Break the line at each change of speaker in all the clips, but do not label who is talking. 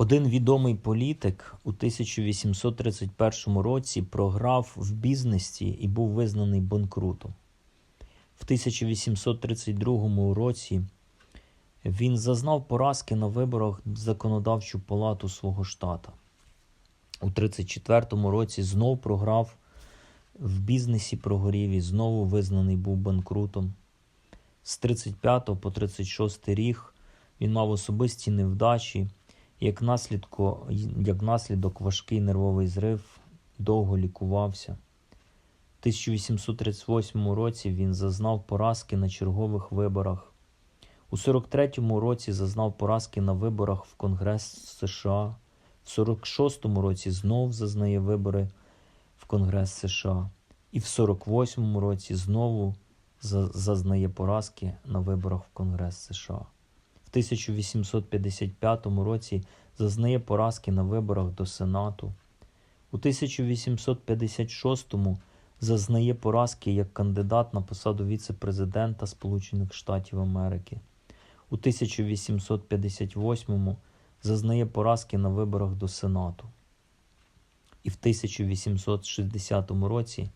Один відомий політик у 1831 році програв в бізнесі і був визнаний банкрутом. В 1832 році він зазнав поразки на виборах в законодавчу палату свого штата. У 1934 році знов програв в бізнесі прогорів і знову визнаний був банкрутом. З 35 по 36 рік він мав особисті невдачі, як, наслідко, як наслідок важкий нервовий зрив, довго лікувався. У 1838 році він зазнав поразки на чергових виборах. У 43-му році зазнав поразки на виборах в Конгрес США. В 46-му році знов зазнає вибори в Конгрес США. І в 48-му році знову зазнає поразки на виборах в Конгрес США. В 1855 році зазнає поразки на виборах до Сенату. У 1856 зазнає поразки як кандидат на посаду віце-президента Сполучених Штатів Америки. У 1858 зазнає поразки на виборах до Сенату. І в 1860 році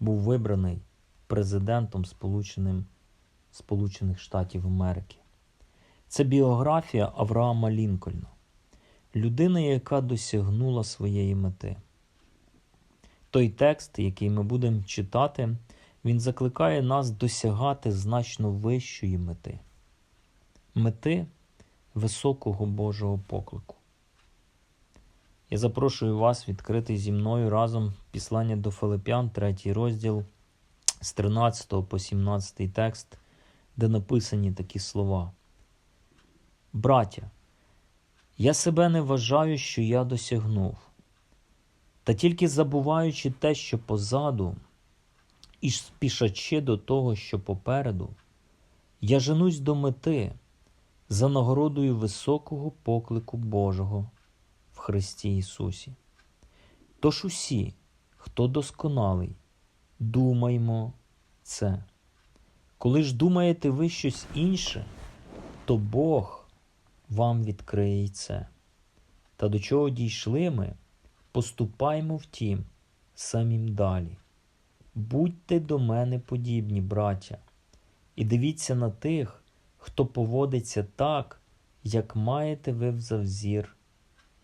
був вибраний президентом Сполучених Штатів Америки. Це біографія Авраама Лінкольна, людина, яка досягнула своєї мети. Той текст, який ми будемо читати, він закликає нас досягати значно вищої мети мети високого Божого поклику. Я запрошую вас відкрити зі мною разом післання до Филип'ян, третій розділ з 13 по 17 текст, де написані такі слова. Браття, я себе не вважаю, що я досягнув, та тільки забуваючи те, що позаду, і спішачи до того, що попереду, я женусь до мети за нагородою високого поклику Божого в Христі Ісусі. Тож усі, хто досконалий, думаймо це. Коли ж думаєте ви щось інше, то Бог вам відкриє це. Та до чого дійшли ми, поступаймо втім самім далі. Будьте до мене подібні, браття, і дивіться на тих, хто поводиться так, як маєте ви взавзір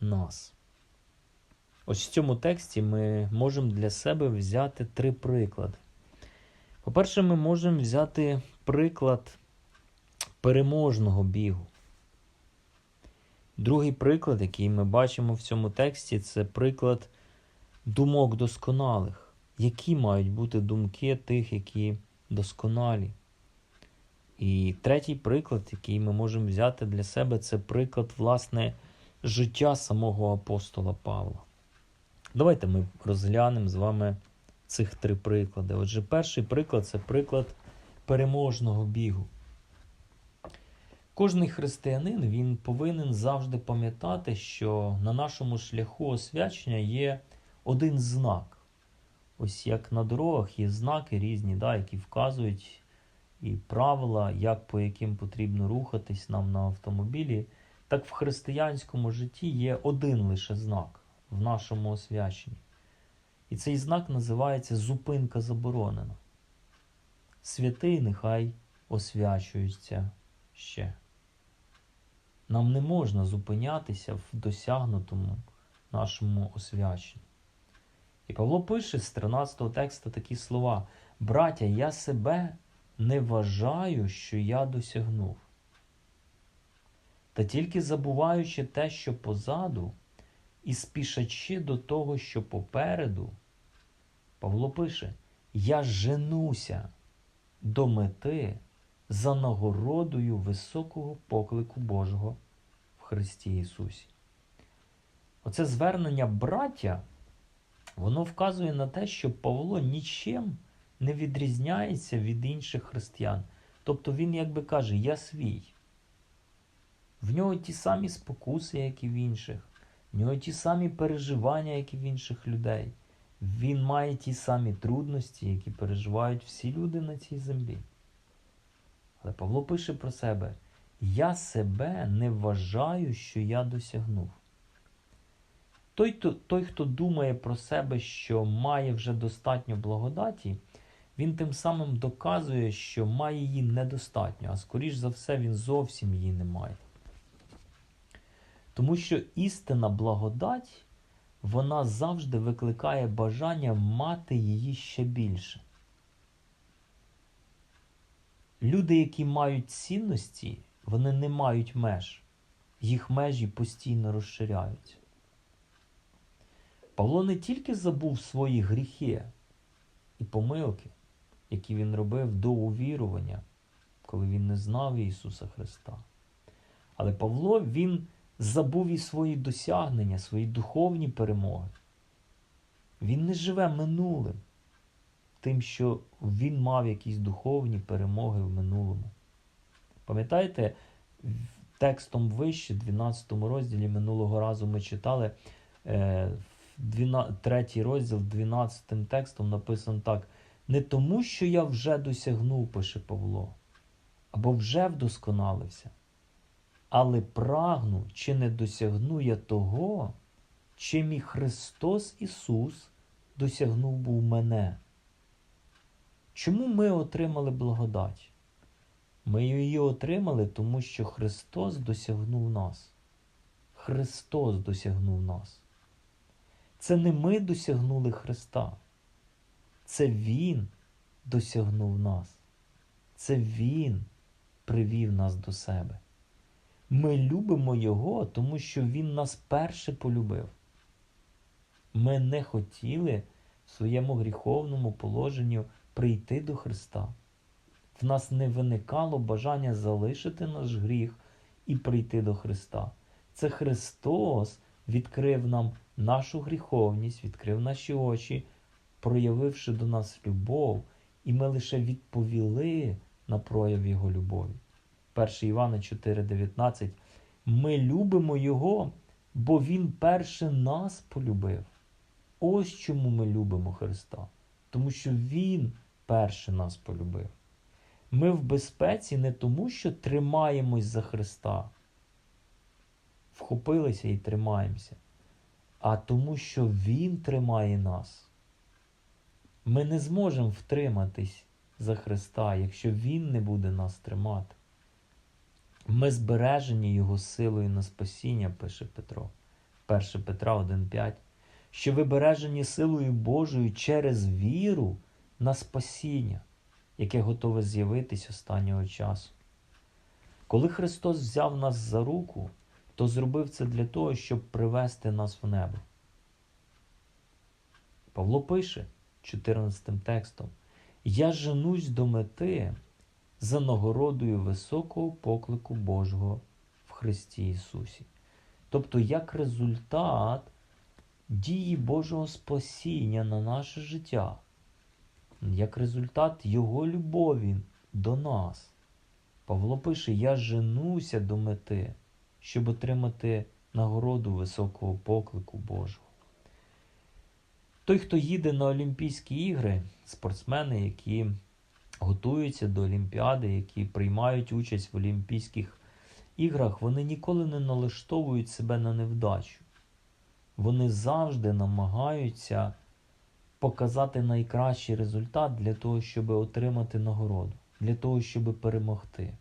нас. Ось в цьому тексті ми можемо для себе взяти три приклади. По-перше, ми можемо взяти приклад переможного бігу. Другий приклад, який ми бачимо в цьому тексті, це приклад думок досконалих. Які мають бути думки тих, які досконалі. І третій приклад, який ми можемо взяти для себе, це приклад, власне, життя самого апостола Павла. Давайте ми розглянемо з вами цих три приклади. Отже, перший приклад це приклад переможного бігу. Кожний християнин він повинен завжди пам'ятати, що на нашому шляху освячення є один знак. Ось як на дорогах є знаки різні, да, які вказують і правила, як по яким потрібно рухатись нам на автомобілі, так в християнському житті є один лише знак в нашому освяченні. І цей знак називається зупинка заборонена. Святий нехай освячується ще. Нам не можна зупинятися в досягнутому нашому освяченні. І Павло пише з 13 тексту такі слова: Браття, я себе не вважаю, що я досягнув. Та тільки забуваючи те, що позаду, і спішачи до того, що попереду, Павло пише: Я женуся до мети за нагородою високого поклику Божого в Христі Ісусі. Оце звернення браття, воно вказує на те, що Павло нічим не відрізняється від інших християн. Тобто він якби каже, я свій. В нього ті самі спокуси, як і в інших, в нього ті самі переживання, як і в інших людей. Він має ті самі трудності, які переживають всі люди на цій землі. Але Павло пише про себе: Я себе не вважаю, що я досягнув. Той, той, хто думає про себе, що має вже достатньо благодаті, він тим самим доказує, що має її недостатньо, а скоріш за все, він зовсім її не має. Тому що істина благодать, вона завжди викликає бажання мати її ще більше. Люди, які мають цінності, вони не мають меж. Їх межі постійно розширяються. Павло не тільки забув свої гріхи і помилки, які він робив до увірування, коли він не знав Ісуса Христа. Але Павло він забув і свої досягнення, свої духовні перемоги. Він не живе минулим, тим, що він мав якісь духовні перемоги в минулому. Пам'ятаєте, текстом вище, 12 розділі минулого разу ми читали е, 12, третій розділ, 12 текстом написано так: не тому, що я вже досягнув, пише Павло, або вже вдосконалився, але прагну, чи не досягну я того, чим і Христос Ісус досягнув був мене. Чому ми отримали благодать? Ми її отримали, тому що Христос досягнув нас. Христос досягнув нас. Це не ми досягнули Христа. Це Він досягнув нас. Це Він привів нас до себе. Ми любимо Його, тому що Він нас перше полюбив. Ми не хотіли в своєму гріховному положенні прийти до Христа. В нас не виникало бажання залишити наш гріх і прийти до Христа. Це Христос відкрив нам нашу гріховність, відкрив наші очі, проявивши до нас любов, і ми лише відповіли на прояв Його любові. 1 Івана 4,19 Ми любимо Його, бо Він перше нас полюбив. Ось чому ми любимо Христа. Тому що Він перше нас полюбив. Ми в безпеці не тому, що тримаємось за Христа, вхопилися і тримаємося, а тому, що Він тримає нас. Ми не зможемо втриматись за Христа, якщо Він не буде нас тримати. Ми збережені Його силою на спасіння, пише Петро, 1 Петра 1,5, що ви бережені силою Божою через віру на спасіння, яке готове з'явитись останнього часу. Коли Христос взяв нас за руку, то зробив це для того, щоб привести нас в небо. Павло пише 14 текстом: Я женусь до мети за нагородою високого поклику Божого в Христі Ісусі. Тобто, як результат дії Божого спасіння на наше життя, як результат Його любові до нас. Павло пише: Я женуся до мети, щоб отримати нагороду високого поклику Божого. Той, хто їде на Олімпійські ігри, спортсмени, які готуються до Олімпіади, які приймають участь в Олімпійських іграх, вони ніколи не налаштовують себе на невдачу. Вони завжди намагаються показати найкращий результат для того, щоб отримати нагороду, для того, щоб перемогти.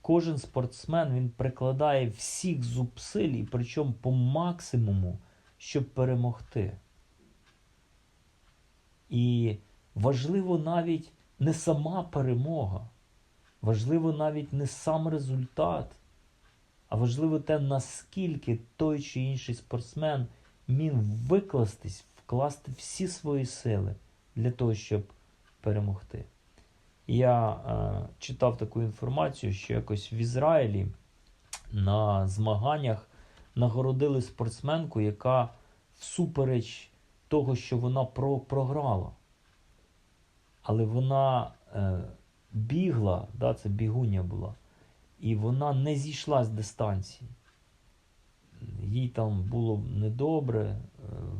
Кожен спортсмен він прикладає всіх зусиль, і причому по максимуму, щоб перемогти. І важливо навіть не сама перемога, важливо навіть не сам результат, а важливо те, наскільки той чи інший спортсмен міг викластись, вкласти всі свої сили для того, щоб перемогти. Я е, читав таку інформацію, що якось в Ізраїлі на змаганнях нагородили спортсменку, яка всупереч того, що вона про, програла. Але вона е, бігла, да, це бігуня була, і вона не зійшла з дистанції. Їй там було недобре, е,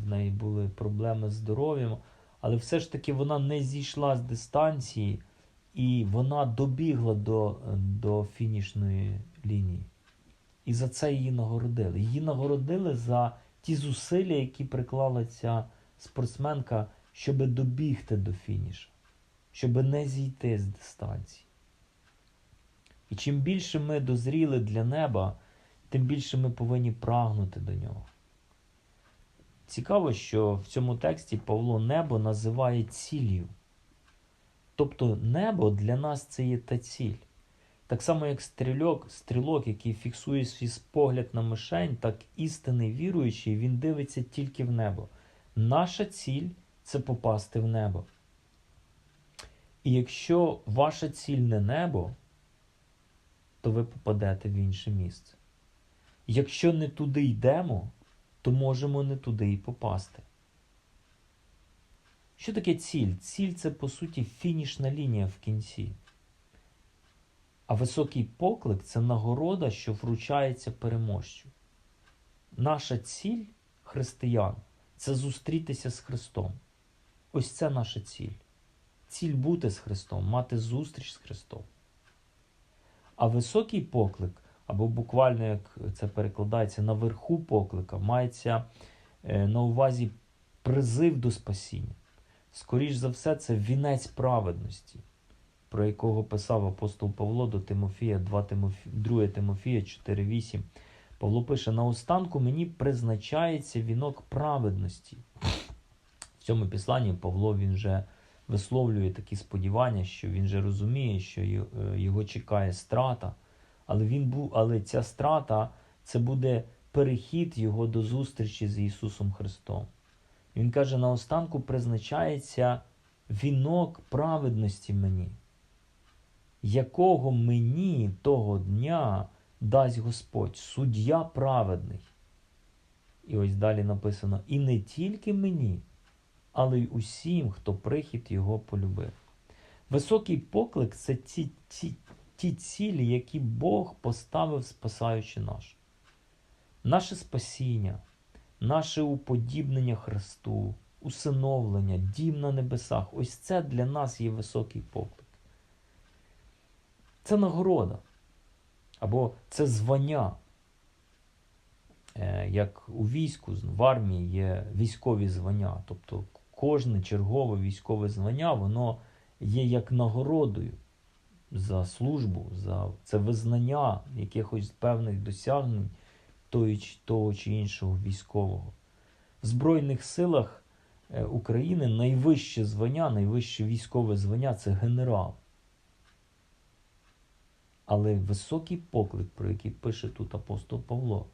в неї були проблеми з здоров'ям, але все ж таки вона не зійшла з дистанції і вона добігла до, до фінішної лінії. І за це її нагородили. Її нагородили за ті зусилля, які приклала ця спортсменка, щоб добігти до фінішу, щоб не зійти з дистанції. І чим більше ми дозріли для неба, тим більше ми повинні прагнути до нього. Цікаво, що в цьому тексті Павло небо називає ціллю. Тобто небо для нас це є та ціль. Так само, як стрілок, стрілок, який фіксує свій погляд на мишень, так істинний віруючий, він дивиться тільки в небо. Наша ціль це попасти в небо. І якщо ваша ціль не небо, то ви попадете в інше місце. Якщо не туди йдемо, то можемо не туди і попасти. Що таке ціль? Ціль це, по суті, фінішна лінія в кінці. А високий поклик це нагорода, що вручається переможцю. Наша ціль християн це зустрітися з Христом. Ось це наша ціль. Ціль бути з Христом, мати зустріч з Христом. А високий поклик, або буквально, як це перекладається, наверху поклика, мається е, на увазі призив до спасіння. Скоріш за все, це вінець праведності, про якого писав апостол Павло до Тимофія, 2 Тимофія, 2 Тимофія 4,8. Павло пише: наостанку мені призначається вінок праведності. В цьому післанні Павло він вже висловлює такі сподівання, що він же розуміє, що його чекає страта, але він був, але ця страта це буде перехід його до зустрічі з Ісусом Христом. Він каже: наостанку призначається вінок праведності мені, якого мені того дня дасть Господь, суддя праведний. І ось далі написано: і не тільки мені, але й усім, хто прихід його полюбив. Високий поклик це ті, ті, ті цілі, які Бог поставив, спасаючи наш. Наше спасіння, наше уподібнення Христу, усиновлення, дім на небесах ось це для нас є високий поклик. Це нагорода. Або це звання. Е, як у війську, в армії є військові звання. Тобто кожне чергове військове звання, воно є як нагородою за службу, за це визнання якихось певних досягнень того чи іншого військового. В Збройних силах е, України найвище звання, найвище військове звання це генерал. Але високий поклик, про який пише тут апостол Павло,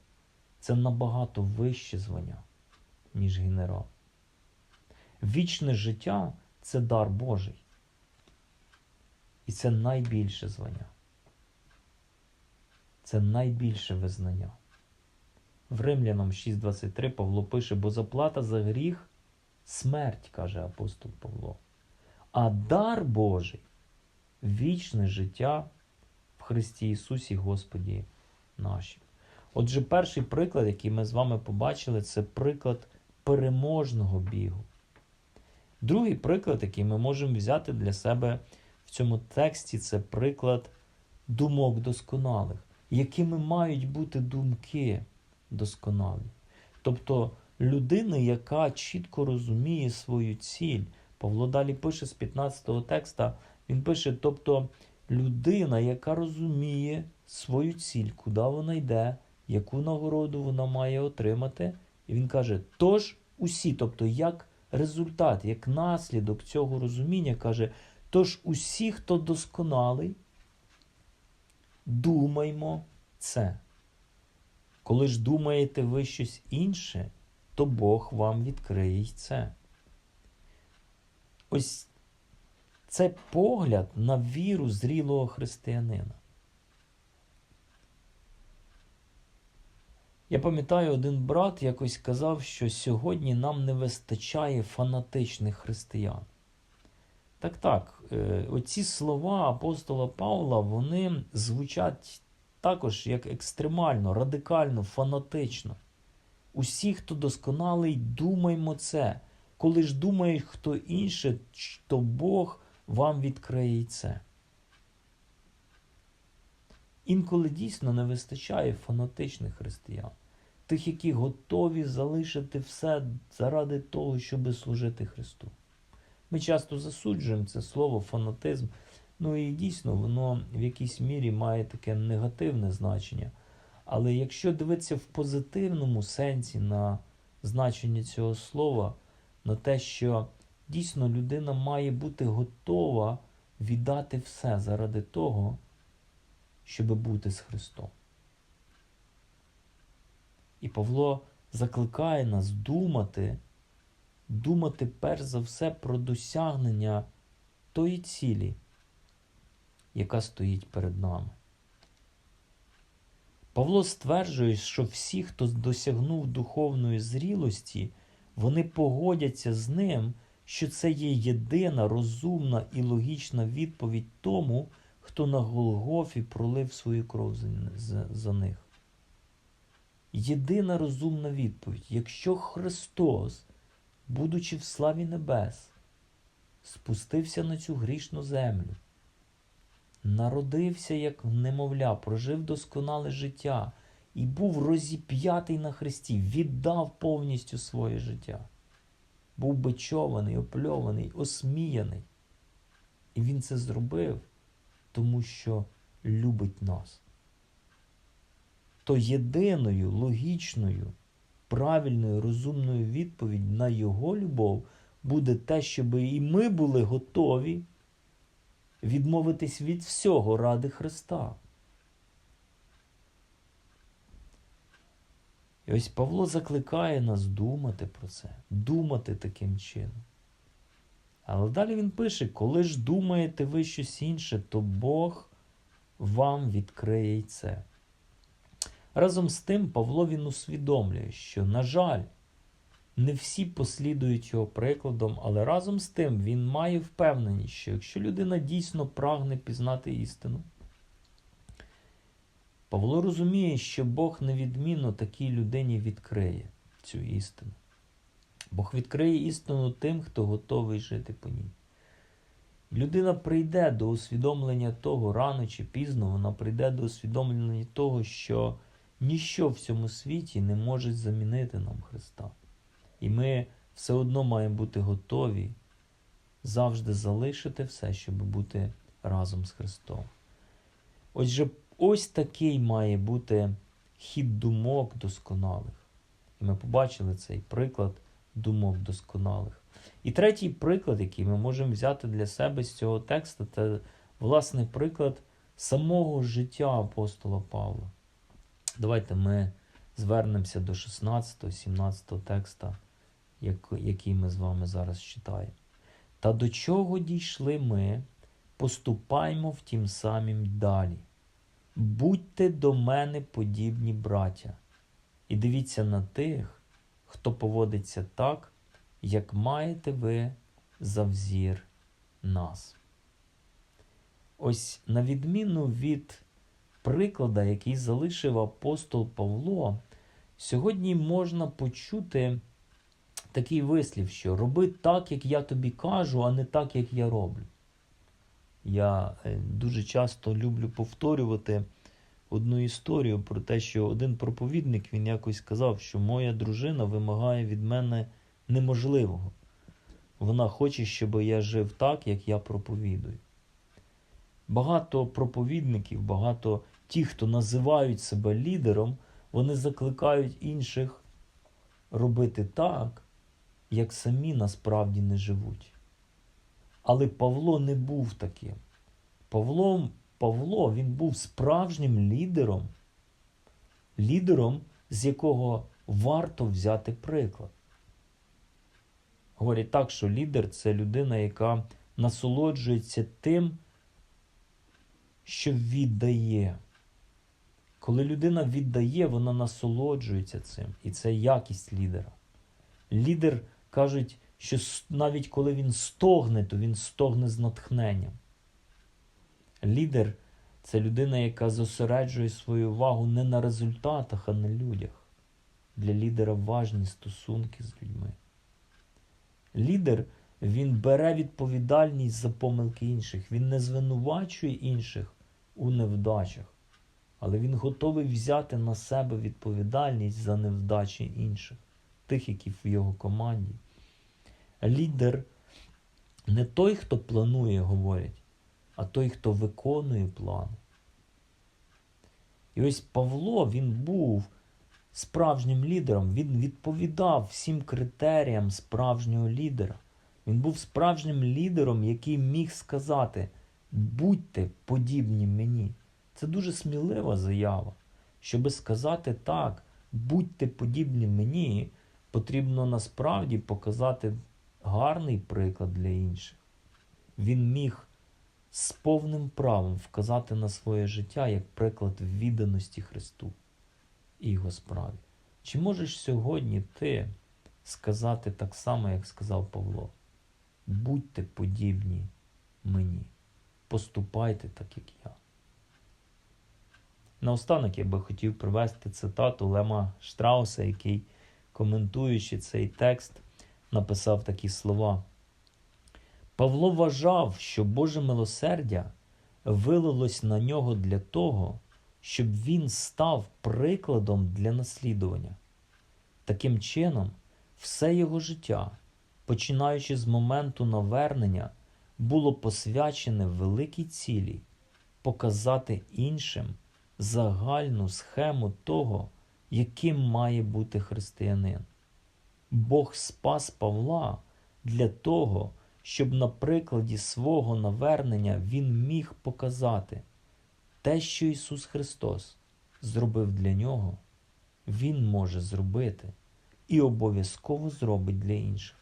це набагато вище звання, ніж генерал. Вічне життя це дар Божий. І це найбільше звання. Це найбільше визнання. В Римлянам 6.23 Павло пише, бо заплата за гріх смерть, каже апостол Павло. А дар Божий вічне життя в Христі Ісусі Господі нашим. Отже, перший приклад, який ми з вами побачили, це приклад переможного бігу. Другий приклад, який ми можемо взяти для себе цьому тексті, це приклад думок досконалих, якими мають бути думки досконалі. Тобто людини, яка чітко розуміє свою ціль. Павло далі пише з 15-го текста, він пише, тобто людина, яка розуміє свою ціль, куди вона йде, яку нагороду вона має отримати. І він каже: тож усі, тобто, як результат, як наслідок цього розуміння, каже, тож усі, хто досконалий, думаймо це. Коли ж думаєте ви щось інше, то Бог вам відкриє й це. Ось це погляд на віру зрілого християнина. Я пам'ятаю, один брат якось казав, що сьогодні нам не вистачає фанатичних християн. Так так, оці слова апостола Павла, вони звучать також як екстремально, радикально, фанатично. Усі, хто досконалий, думаймо це. Коли ж думає хто інше, то Бог вам відкриє це. Інколи дійсно не вистачає фанатичних християн, тих, які готові залишити все заради того, щоб служити Христу. Ми часто засуджуємо це слово фанатизм, ну і дійсно воно в якійсь мірі має таке негативне значення. Але якщо дивитися в позитивному сенсі на значення цього слова, на те, що дійсно людина має бути готова віддати все заради того, щоб бути з Христом. І Павло закликає нас думати, думати перш за все про досягнення тої цілі, яка стоїть перед нами. Павло стверджує, що всі, хто досягнув духовної зрілості, вони погодяться з ним, що це є єдина розумна і логічна відповідь тому, хто на Голгофі пролив свою кров за, них. Єдина розумна відповідь, якщо Христос, будучи в славі небес, спустився на цю грішну землю, народився як немовля, прожив досконале життя і був розіп'ятий на хресті, віддав повністю своє життя. Був бичований, опльований, осміяний. І він це зробив, тому що любить нас. То єдиною, логічною, правильною, розумною відповідь на Його любов буде те, щоб і ми були готові відмовитись від всього ради Христа. І ось Павло закликає нас думати про це, думати таким чином. Але далі він пише: коли ж думаєте ви щось інше, то Бог вам відкриє й це. Разом з тим, Павло він усвідомлює, що, на жаль, не всі послідують його прикладом, але разом з тим він має впевненість, що якщо людина дійсно прагне пізнати істину, Павло розуміє, що Бог невідмінно такій людині відкриє цю істину. Бог відкриє істину тим, хто готовий жити по ній. Людина прийде до усвідомлення того рано чи пізно, вона прийде до усвідомлення того, що ніщо в цьому світі не може замінити нам Христа. І ми все одно маємо бути готові завжди залишити все, щоб бути разом з Христом. Отже, ось такий має бути хід думок досконалих. І ми побачили цей приклад думок досконалих. І третій приклад, який ми можемо взяти для себе з цього тексту, це власне приклад самого життя апостола Павла. Давайте ми звернемося до 16-17 текста, який ми з вами зараз читаємо. Та до чого дійшли ми, поступаймо в тім самім далі. Будьте до мене подібні браття, і дивіться на тих, хто поводиться так, як маєте ви за взір нас. Ось на відміну від приклада, який залишив апостол Павло, сьогодні можна почути такий вислів, що роби так, як я тобі кажу, а не так, як я роблю. Я е, дуже часто люблю повторювати одну історію про те, що один проповідник він якось сказав, що моя дружина вимагає від мене неможливого. Вона хоче, щоб я жив так, як я проповідую. Багато проповідників, багато ті, хто називають себе лідером, вони закликають інших робити так, як самі насправді не живуть. Але Павло не був таким. Павло, Павло він був справжнім лідером, лідером, з якого варто взяти приклад. Говорять так, що лідер це людина, яка насолоджується тим, що віддає. Коли людина віддає, вона насолоджується цим. І це якість лідера. Лідер кажуть, що навіть коли він стогне, то він стогне з натхненням. Лідер це людина, яка зосереджує свою увагу не на результатах, а на людях. Для лідера важні стосунки з людьми. Лідер він бере відповідальність за помилки інших, він не звинувачує інших у невдачах. Але він готовий взяти на себе відповідальність за невдачі інших, тих, які в його команді. Лідер не той, хто планує, говорять, а той, хто виконує плани. І ось Павло, він був справжнім лідером, він відповідав всім критеріям справжнього лідера. Він був справжнім лідером, який міг сказати: будьте подібні мені. Це дуже смілива заява. Щоби сказати так, будьте подібні мені, потрібно насправді показати гарний приклад для інших. Він міг з повним правом вказати на своє життя як приклад відданості Христу і Його справі. Чи можеш сьогодні ти сказати так само, як сказав Павло? Будьте подібні мені, поступайте так, як я. Наостанок я би хотів привести цитату Лема Штрауса, який, коментуючи цей текст, написав такі слова. Павло вважав, що Боже милосердя вилилось на нього для того, щоб він став прикладом для наслідування. Таким чином, все його життя, починаючи з моменту навернення, було посвячене великій цілі показати іншим загальну схему того, яким має бути християнин. Бог спас Павла для того, щоб на прикладі свого навернення він міг показати те, що Ісус Христос зробив для нього, Він може зробити і обов'язково зробить для інших.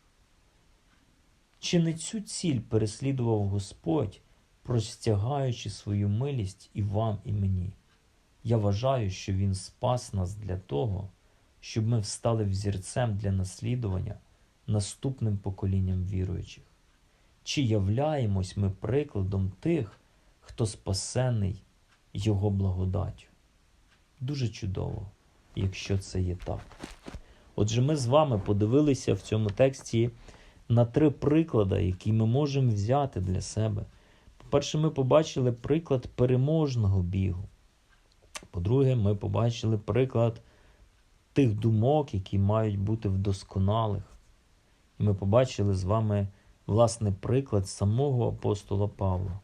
Чи не цю ціль переслідував Господь, простягаючи свою милість і вам, і мені? Я вважаю, що Він спас нас для того, щоб ми встали взірцем для наслідування наступним поколінням віруючих. Чи являємось ми прикладом тих, хто спасений Його благодаттю? Дуже чудово, якщо це є так. Отже, ми з вами подивилися в цьому тексті на три приклади, які ми можемо взяти для себе. По-перше, ми побачили приклад переможного бігу. По-друге, ми побачили приклад тих думок, які мають бути вдосконалих. І ми побачили з вами власне приклад самого апостола Павла.